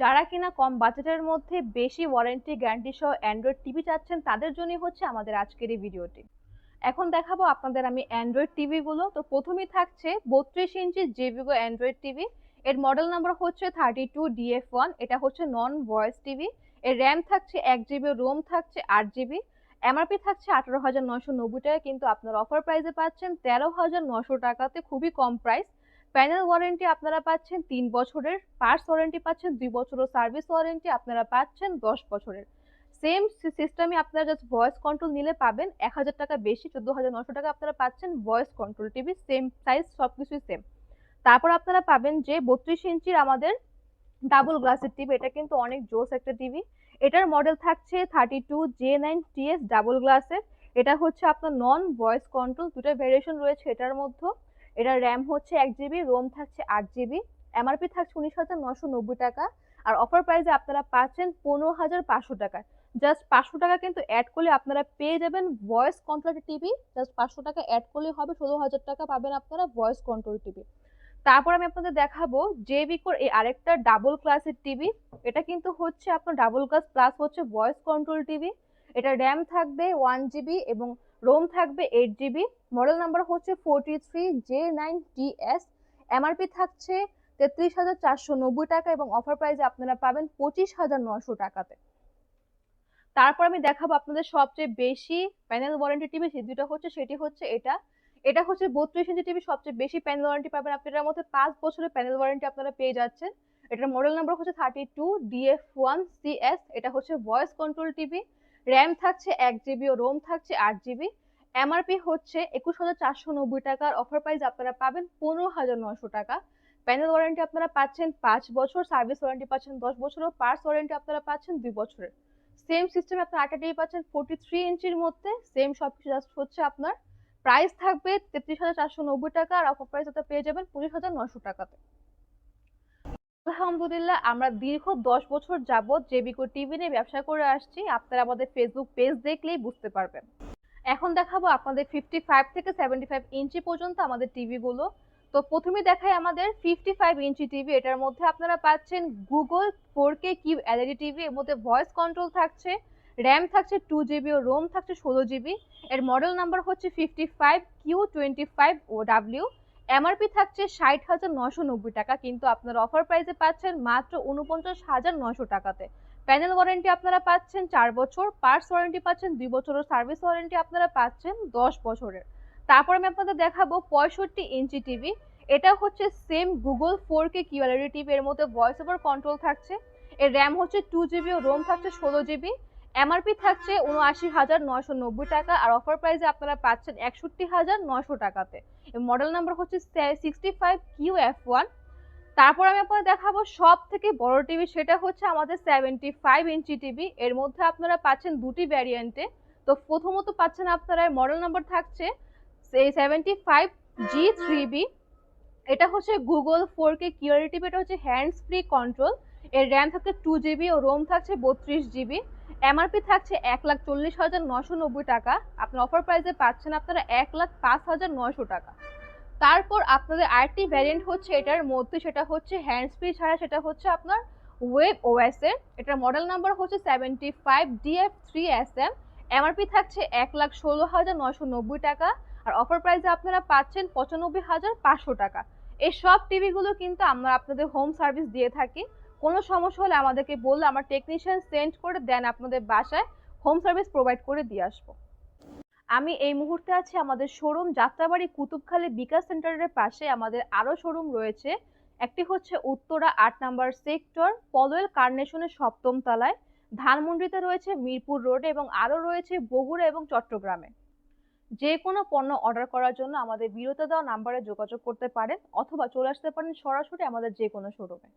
যারা কিনা কম বাজেটের মধ্যে বেশি ওয়ারেন্টি গ্যারান্টি সহ অ্যান্ড্রয়েড টিভি চাচ্ছেন, তাদের জন্যই হচ্ছে আমাদের আজকের এই ভিডিওটি। এখন দেখাবো আপনাদের আমি অ্যান্ড্রয়েড টিভি গুলো। তো প্রথমেই থাকছে বত্রিশ ইঞ্চি জেভিগো অ্যান্ড্রয়েড টিভি এর মডেল নাম্বার হচ্ছে থার্টি টু ডিএফ ওয়ান এটা হচ্ছে নন ভয়েস টিভি এর র্যাম থাকছে এক জিবি রোম থাকছে আট জিবি এমআরপি থাকছে আঠারো হাজার নশো নব্বই টাকা। কিন্তু আপনার অফার প্রাইসে পাচ্ছেন তেরো হাজার নশো টাকাতে খুবই কম প্রাইস প্যানেল ওয়ারেন্টি আপনারা পাচ্ছেন তিন বছরের পার্টস ওয়ারেন্টি পাচ্ছেন দুই বছরের সার্ভিস ওয়ারেন্টি আপনারা পাচ্ছেন দশ বছরের। সেম সিস্টেমে আপনারা জাস্ট ভয়েস কন্ট্রোল নিলে পাবেন, এক হাজার টাকা বেশি, চোদ্দ হাজার নশো টাকা আপনারা পাচ্ছেন voice control TV same size সব কিছুই সেম তারপর আপনারা পাবেন যে বত্রিশ ইঞ্চির আমাদের ডাবল গ্লাসের টিভি এটা কিন্তু অনেক জোস একটা টিভি এটার মডেল থাকছে thirty two J nine TS double গ্লাসের এটা হচ্ছে আপনার নন ভয়েস কন্ট্রোল দুটো ভেরিয়েশন রয়েছে এটার মধ্যে এটার র্যাম হচ্ছে এক জিবি রোম থাকছে আট জিবি এমআরপি থাকছে উনিশ হাজার নশো নব্বই টাকা, আর অফার প্রাইসে আপনারা পাচ্ছেন পনেরো হাজার পাঁচশো টাকায় জাস্ট পাঁচশো টাকা কিন্তু অ্যাড করলে আপনারা পেয়ে যাবেন ভয়েস কন্ট্রোল টিভি জাস্ট পাঁচশো টাকা অ্যাড করলে হবে ষোলো হাজার টাকা পাবেন আপনারা ভয়েস কন্ট্রোল টিভি তারপর আমি আপনাদের দেখাবো জে বিকোর এই আরেকটা ডাবল ক্লাসের টিভি এটা কিন্তু হচ্ছে আপনার ডাবল ক্লাস প্লাস হচ্ছে ভয়েস কন্ট্রোল টিভি এটা র্যাম থাকবে ওয়ান জিবি এবং রোম থাকবে এইট জিবি মডেল নাম্বার হচ্ছে forty three J nine T S MRP থাকছে তেত্রিশ হাজার চারশো নব্বই টাকা এবং অফার প্রাইসে আপনারা পাবেন পঁচিশ হাজার নশো টাকাতে। তারপর আমি দেখাবো আপনাদের সবচেয়ে বেশি প্যানেল ওয়ারেন্টি টিভি, যে দুটো হচ্ছে সেটি হচ্ছে এটা। এটা হচ্ছে বত্রিশ ইঞ্চি টিভি, সবচেয়ে বেশি প্যানেল ওয়ারেন্টি পাবেন আপনি। এটার মধ্যে পাঁচ বছরের প্যানেল ওয়ারেন্টি আপনারা পেয়ে যাচ্ছেন। এটার মডেল নাম্বার হচ্ছে thirty two DF one CS এটা হচ্ছে ভয়েস কন্ট্রোল টিভি। র্যাম থাকছে এক জিবি ও রোম থাকছে আট জিবি এমআরপি হচ্ছে একুশ হাজার চারশো নব্বই টাকার। অফার প্রাইস আপনারা পাবেন পনেরো হাজার নশো টাকা। প্যানেল ওয়ারেন্টি আপনারা পাচ্ছেন পাঁচ বছর সার্ভিস ওয়ারেন্টি পাচ্ছেন দশ বছর ও পার্টস ওয়ারেন্টি আপনারা পাচ্ছেন দুই বছরের। সেম সিস্টেম আপনার আটটা পাচ্ছেন ফোর্টি থ্রি ইঞ্চির মধ্যে। সেম সব কিছু জাস্ট হচ্ছে আপনার। প্রাইস থাকবে তেত্রিশ হাজার চারশো নব্বই টাকা আর অফার প্রাইস পেয়ে যাবেন পঁচিশ হাজার নশো টাকাতে। আলহামদুলিল্লাহ, আমরা দীর্ঘ দশ বছর যাবৎ জেবিকো টিভি নিয়ে ব্যবসা করে আসছি। আপনারা আমাদের ফেসবুক পেজ দেখলেই বুঝতে পারবেন। এখন দেখাবো আপনাদের ফিফটি ফাইভ থেকে সেভেন্টি ফাইভ ইঞ্চি পর্যন্ত আমাদের টিভিগুলো তো প্রথমে দেখাই আমাদের ফিফটি ফাইভ ইঞ্চি টিভি এটার মধ্যে আপনারা পাচ্ছেন Google four K Q LED TV এর মধ্যে ভয়েস কন্ট্রোল থাকছে র্যাম থাকছে টু জিবি ও রোম থাকছে ষোলো জিবি এর মডেল নাম্বার হচ্ছে fifty five Q twenty five O W MRP থাকছে ষাট হাজার নশো নব্বই টাকা, কিন্তু আপনারা অফার প্রাইসে পাচ্ছেন মাত্র উনপঞ্চাশ হাজার নশো টাকাতে। প্যানেল ওয়ারেন্টি আপনারা পাচ্ছেন চার বছর পার্টস ওয়ারেন্টি পাচ্ছেন দুই বছরের সার্ভিস ওয়ারেন্টি আপনারা পাচ্ছেন দশ বছরের। তারপর আমি আপনাদের দেখাবো পঁয়ষট্টি ইঞ্চি টিভি এটা হচ্ছে same Google four K QLED TV এর মধ্যে ভয়েস ওভার কন্ট্রোল থাকছে। এর র্যাম হচ্ছে টু জিবি ও রোম থাকছে ষোলো জিবি এমআরপি থাকছে উনআশি হাজার নয়শো নব্বই টাকা আর অফার প্রাইসে আপনারা পাচ্ছেন একষট্টি হাজার নয়শো টাকাতে। মডেল নাম্বার হচ্ছে sixty five Q F one তারপর আমি আপনাদের দেখাবো সব থেকে বড় টিভি সেটা হচ্ছে আমাদের সেভেন্টি ফাইভ ইঞ্চি টিভি এর মধ্যে আপনারা পাচ্ছেন দুটি ভ্যারিয়েন্টে তো প্রথমত পাচ্ছেন আপনারা মডেল নাম্বার থাকছে seventy five G three B এটা হচ্ছে Google four K QRT TV এটা হচ্ছে হ্যান্ডস ফ্রি কন্ট্রোল এর র্যাম থাকছে টু জিবি ও রোম থাকছে বত্রিশ জিবি এমআরপি থাকছে এক লাখ চল্লিশ হাজার নশো নব্বই টাকা। আপনার অফার প্রাইসে পাচ্ছেন আপনারা এক লাখ পাঁচ হাজার নশো টাকা। তারপর আপনাদের আরেকটি ভ্যারিয়েন্ট হচ্ছে এটার মধ্যে সেটা হচ্ছে হ্যান্ড ফ্রি ছাড়া সেটা হচ্ছে আপনার ওয়েব ওএস এর। এটার মডেল নাম্বার হচ্ছে seventy five DF three S M MRP থাকছে এক লাখ ষোলো হাজার নশো নব্বই টাকা। আর অফার প্রাইসে আপনারা পাচ্ছেন পঁচানব্বই হাজার পাঁচশো টাকা। এই সব টিভিগুলো কিন্তু আমরা আপনাদের হোম সার্ভিস দিয়ে থাকি। কোনো সমস্যা হলে আমাদেরকে বললে আমার টেকনিশিয়ান সেন্ড করে দেন আপনাদের বাসায় হোম সার্ভিস প্রোভাইড করে দিয়ে আসব। আমি এই মুহূর্তে আছি আমাদের শোরুম যাত্রাবাড়ি কুতুবখালী বিকাশ সেন্টারের পাশে। আমাদের আরও শোরুম রয়েছে। একটি হচ্ছে উত্তরা আট নাম্বার সেক্টর পলোয়েল কার্নেশনের সপ্তম তলায়। ধানমন্ডিতে রয়েছে মিরপুর রোডে এবং আরও রয়েছে বগুড়া এবং চট্টগ্রামে। যে কোনো পণ্য অর্ডার করার জন্য আমাদের বিরত দেওয়া নাম্বারে যোগাযোগ করতে পারেন, অথবা চলে আসতে পারেন সরাসরি আমাদের যে কোনো শোরুমে